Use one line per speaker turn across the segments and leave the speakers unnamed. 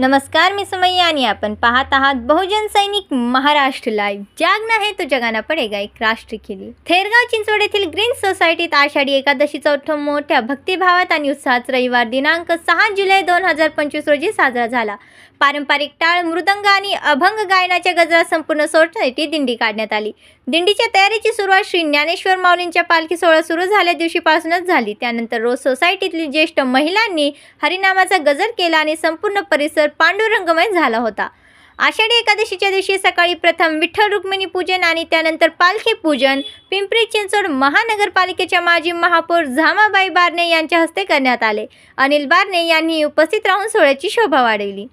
नमस्कार मी सुमय्या आणि आपण पाहत आहात बहुजन सैनिक महाराष्ट्र लाईव्ह जागना है तो जगाना पडेगा एक राष्ट्र केली थेरगाव चिंचवड येथील ग्रीन सोसायटीत आषाढी एकादशी चौथ मोठ्या भक्तिभावात आणि उत्साहात रविवार दिनांक सहा जुलै दोन हजार पंचवीस रोजी साजरा झाला. पारंपरिक टाळ मृदंग आणि अभंग गायनाच्या गजरात संपूर्ण सोसायटी दिंडी काढण्यात आली. दिंडीच्या तयारीची सुरुवात श्री ज्ञानेश्वर माऊलींच्या पालखी सोहळा सुरू झाल्या दिवशीपासूनच झाली. त्यानंतर रोज सोसायटीतली ज्येष्ठ महिलांनी हरिनामाचा गजर केला आणि संपूर्ण परिसर पांडुरंगमय झाला होता. आषाढी एकादशीच्या दिवशी सकाळी प्रथम विठ्ठल रुक्मिणी पूजन आणि त्यानंतर पालखी पूजन पिंपरी चिंचवड महानगरपालिकेच्या माजी महापौर झामाबाई बारणे यांच्या हस्ते करण्यात आले. अनिल बारणे यांनी उपस्थित राहून सोहळ्याची शोभा वाढवली.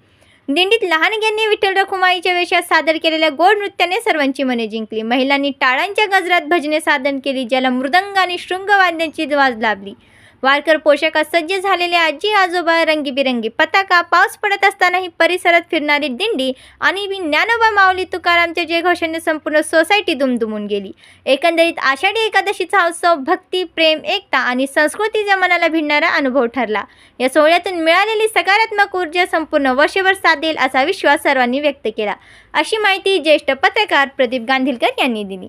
दिंडीत लहानग्यांनी विठ्ठल रखुमाईच्या वेशात सादर केलेल्या गोड नृत्याने सर्वांची मने जिंकली. महिलांनी टाळांच्या गजरात भजने सादर केली ज्याला मृदंग आणि शृंगवाद्यांची वाज लाभली. वारकर पोशाखात सज्ज झालेले आजी आजोबा रंगीबिरंगी पताका पाऊस पडत असतानाही परिसरात फिरणारी दिंडी आणि मी ज्ञानोबा माऊली तुकारामच्या जयघोषाने संपूर्ण सोसायटी दुमदुमून गेली. एकंदरीत आषाढी एकादशीचा उत्सव भक्ती प्रेम एकता आणि संस्कृतीच्या मनाला भिडणारा अनुभव ठरला. या सोहळ्यातून मिळालेली सकारात्मक ऊर्जा संपूर्ण वर्षभर साधेल असा विश्वास सर्वांनी व्यक्त केला. अशी माहिती ज्येष्ठ पत्रकार प्रदीप गांधीलकर यांनी दिली.